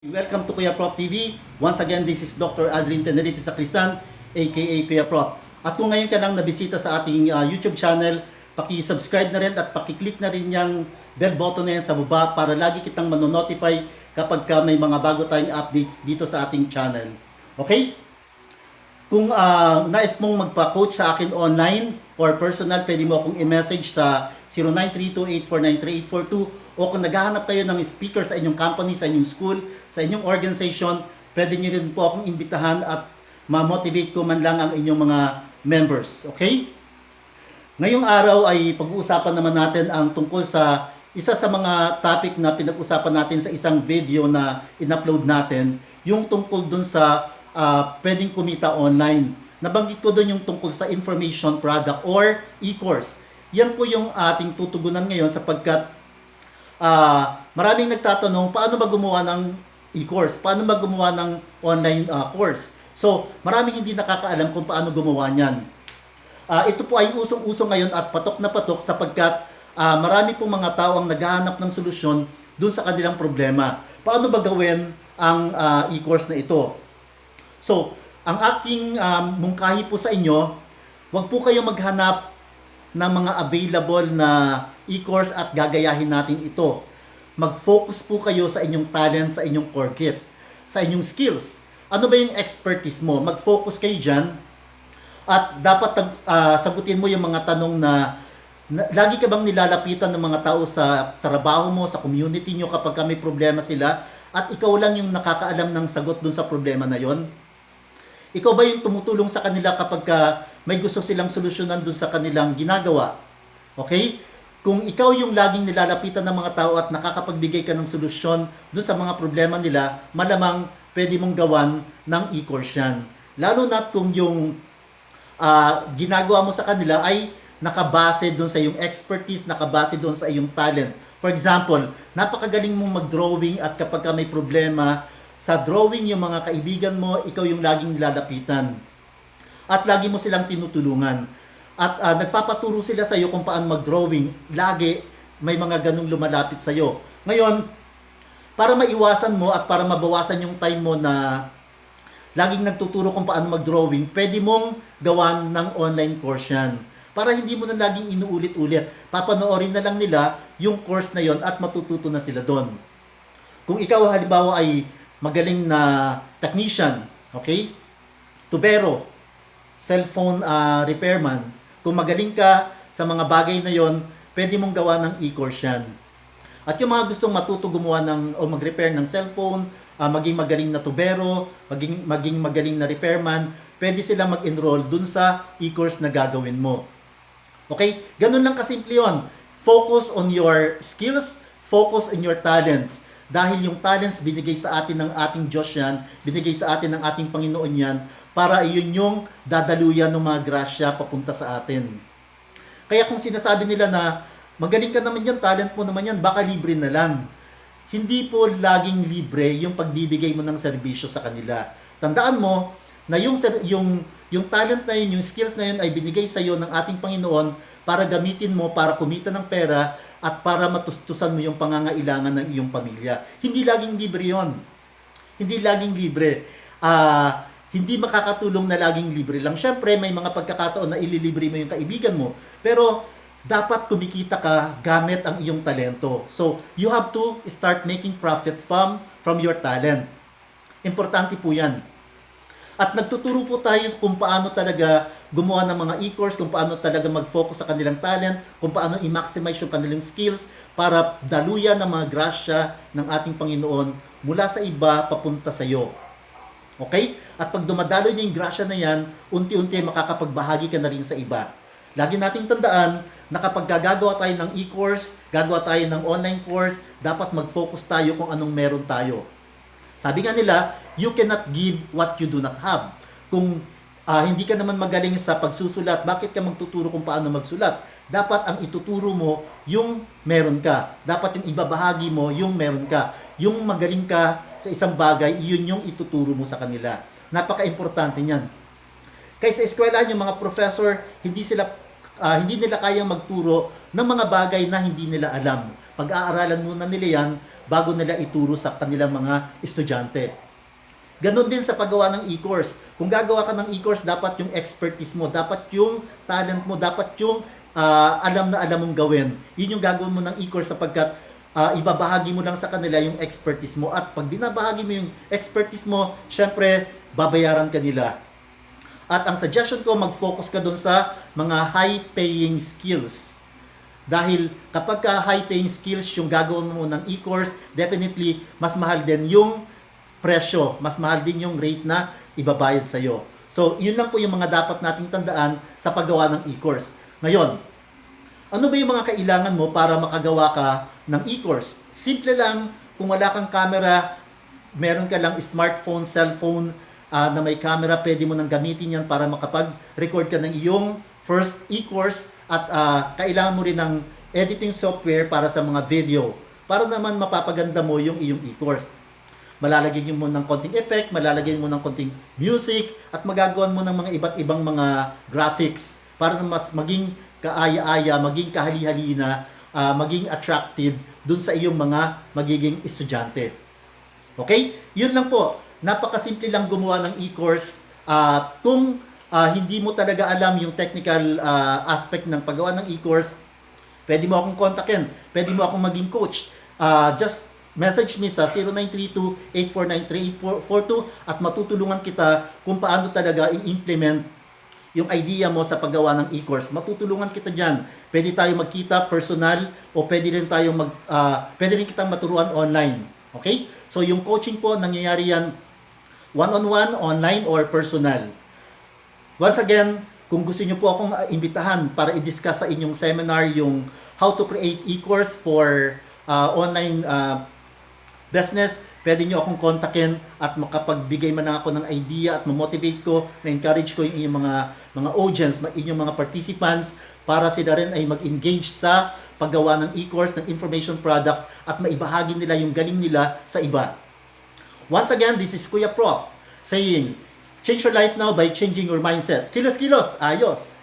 Welcome to Kuya Prof TV. Once again, this is Dr. Aldrin Tenerife Sacristan, aka Kuya Prof. At kung ngayon ka lang nabisita sa ating uh, YouTube channel, paki-subscribe na rin at paki-click na rin yung bell button na yan sa baba para lagi kitang manonotify kapag ka may mga bago tayong updates dito sa ating channel. Okay? Kung uh, nais mong magpa-coach sa akin online or personal, pwede mo akong i-message sa 0932-8493842 o kung naghahanap kayo ng speaker sa inyong company, sa inyong school, sa inyong organization, pwede nyo rin po akong imbitahan at ma-motivate ko man lang ang inyong mga members. Okay? Ngayong araw ay pag-uusapan naman natin ang tungkol sa isa sa mga topic na pinag-usapan natin sa isang video na in-upload natin, yung tungkol dun sa uh, pwedeng kumita online. Nabanggit ko dun yung tungkol sa information product or e-course. Yan po yung ating tutugunan ngayon sapagkat uh, maraming nagtatanong paano ba gumawa ng e-course? Paano ba gumawa ng online uh, course? So, maraming hindi nakakaalam kung paano gumawa niyan. Uh, ito po ay usong-uso ngayon at patok na patok sapagkat uh, marami pong mga tao ang naghahanap ng solusyon dun sa kanilang problema. Paano ba gawin ang uh, e-course na ito? So, ang aking um, mungkahi po sa inyo, wag po kayo maghanap ng mga available na e-course at gagayahin natin ito. Mag-focus po kayo sa inyong talent, sa inyong core gift, sa inyong skills. Ano ba yung expertise mo? Mag-focus kayo dyan at dapat uh, sagutin mo yung mga tanong na, na lagi ka bang nilalapitan ng mga tao sa trabaho mo, sa community nyo kapag may problema sila at ikaw lang yung nakakaalam ng sagot dun sa problema na yon? Ikaw ba yung tumutulong sa kanila kapag ka may gusto silang solusyonan dun sa kanilang ginagawa? Okay? Kung ikaw yung laging nilalapitan ng mga tao at nakakapagbigay ka ng solusyon dun sa mga problema nila, malamang pwede mong gawan ng e-course yan. Lalo na kung yung uh, ginagawa mo sa kanila ay nakabase doon sa iyong expertise, nakabase doon sa iyong talent. For example, napakagaling mong mag-drawing at kapag ka may problema, sa drawing yung mga kaibigan mo, ikaw yung laging nilalapitan. At lagi mo silang tinutulungan. At uh, nagpapaturo sila sa iyo kung paano mag-drawing. Lagi may mga ganung lumalapit sa iyo. Ngayon, para maiwasan mo at para mabawasan yung time mo na laging nagtuturo kung paano mag-drawing, pwede mong gawan ng online course yan. Para hindi mo na laging inuulit-ulit. Papanoorin na lang nila yung course na yon at matututo na sila doon. Kung ikaw halimbawa ay magaling na technician, okay? Tubero, cellphone uh, repairman, kung magaling ka sa mga bagay na yon, pwede mong gawa ng e-course yan. At yung mga gustong matuto gumawa ng o mag-repair ng cellphone, uh, maging magaling na tubero, maging maging magaling na repairman, pwede sila mag-enroll dun sa e-course na gagawin mo. Okay? Ganun lang kasimple 'yon. Focus on your skills, focus on your talents. Dahil yung talents binigay sa atin ng ating Diyos yan, binigay sa atin ng ating Panginoon yan, para iyon yung dadaluyan ng mga grasya papunta sa atin. Kaya kung sinasabi nila na magaling ka naman yan, talent mo naman yan, baka libre na lang. Hindi po laging libre yung pagbibigay mo ng serbisyo sa kanila. Tandaan mo na yung, yung, yung talent na yun, yung skills na yun ay binigay sa iyo ng ating Panginoon para gamitin mo para kumita ng pera at para matustusan mo yung pangangailangan ng iyong pamilya. Hindi laging libre yon. Hindi laging libre. Uh, hindi makakatulong na laging libre lang. Siyempre, may mga pagkakataon na ililibre mo yung kaibigan mo. Pero, dapat kumikita ka gamit ang iyong talento. So, you have to start making profit from, from your talent. Importante po yan. At nagtuturo po tayo kung paano talaga gumawa ng mga e-course, kung paano talaga mag-focus sa kanilang talent, kung paano i-maximize yung kanilang skills para daluyan ng mga grasya ng ating Panginoon mula sa iba papunta sa iyo. Okay? At pag dumadaloy na yung grasya na yan, unti-unti makakapagbahagi ka na rin sa iba. Lagi nating tandaan na kapag gagawa tayo ng e-course, gagawa tayo ng online course, dapat mag-focus tayo kung anong meron tayo. Sabi nga nila, you cannot give what you do not have. Kung uh, hindi ka naman magaling sa pagsusulat, bakit ka magtuturo kung paano magsulat? Dapat ang ituturo mo yung meron ka. Dapat yung ibabahagi mo yung meron ka. Yung magaling ka sa isang bagay, yun yung ituturo mo sa kanila. Napaka-importante niyan. Kaya sa eskwelahan yung mga professor, hindi sila uh, hindi nila kayang magturo ng mga bagay na hindi nila alam. Pag-aaralan muna nila yan bago nila ituro sa kanilang mga estudyante. Ganon din sa paggawa ng e-course. Kung gagawa ka ng e-course, dapat yung expertise mo, dapat yung talent mo, dapat yung ah, alam na alam mong gawin. Yun yung gagawin mo ng e-course sapagkat ah, ibabahagi mo lang sa kanila yung expertise mo. At pag binabahagi mo yung expertise mo, syempre, babayaran ka nila. At ang suggestion ko, mag-focus ka doon sa mga high-paying skills. Dahil kapag ka high-paying skills yung gagawin mo ng e-course, definitely mas mahal din yung presyo, mas mahal din yung rate na ibabayad sa iyo. So, yun lang po yung mga dapat nating tandaan sa paggawa ng e-course. Ngayon, ano ba yung mga kailangan mo para makagawa ka ng e-course? Simple lang, kung wala kang camera, meron ka lang smartphone, cellphone ah, na may camera, pwede mo nang gamitin yan para makapag-record ka ng iyong first e-course at ah, kailangan mo rin ng editing software para sa mga video para naman mapapaganda mo yung iyong e-course. Malalagyan mo ng konting effect, malalagyan mo ng konting music, at magagawan mo ng mga iba't ibang mga graphics para mas maging kaaya-aya, maging kahali-halina, ah, maging attractive dun sa iyong mga magiging estudyante. Okay? Yun lang po. Napakasimple lang gumawa ng e-course. At kung ah, hindi mo talaga alam yung technical ah, aspect ng paggawa ng e-course, pwede mo akong kontakin. Pwede mo akong maging coach. Ah, just message me sa 0932-849-3842 at matutulungan kita kung paano talaga i-implement yung idea mo sa paggawa ng e-course. Matutulungan kita diyan. Pwede tayo magkita personal o pwede rin tayo mag ah, pwede rin kitang maturuan online. Okay? So yung coaching po nangyayari yan one-on-one, online or personal. Once again, kung gusto niyo po akong imbitahan para i-discuss sa inyong seminar yung how to create e-course for uh, online uh, business, pwede niyo akong kontakin at makapagbigay man ako ng idea at ma-motivate ko, na-encourage ko yung inyong mga mga audience, inyong mga participants para sila rin ay mag-engage sa paggawa ng e-course, ng information products at maibahagi nila yung galing nila sa iba. Once again, this is Kuya Prof saying, change your life now by changing your mindset. Kilos, kilos, ayos!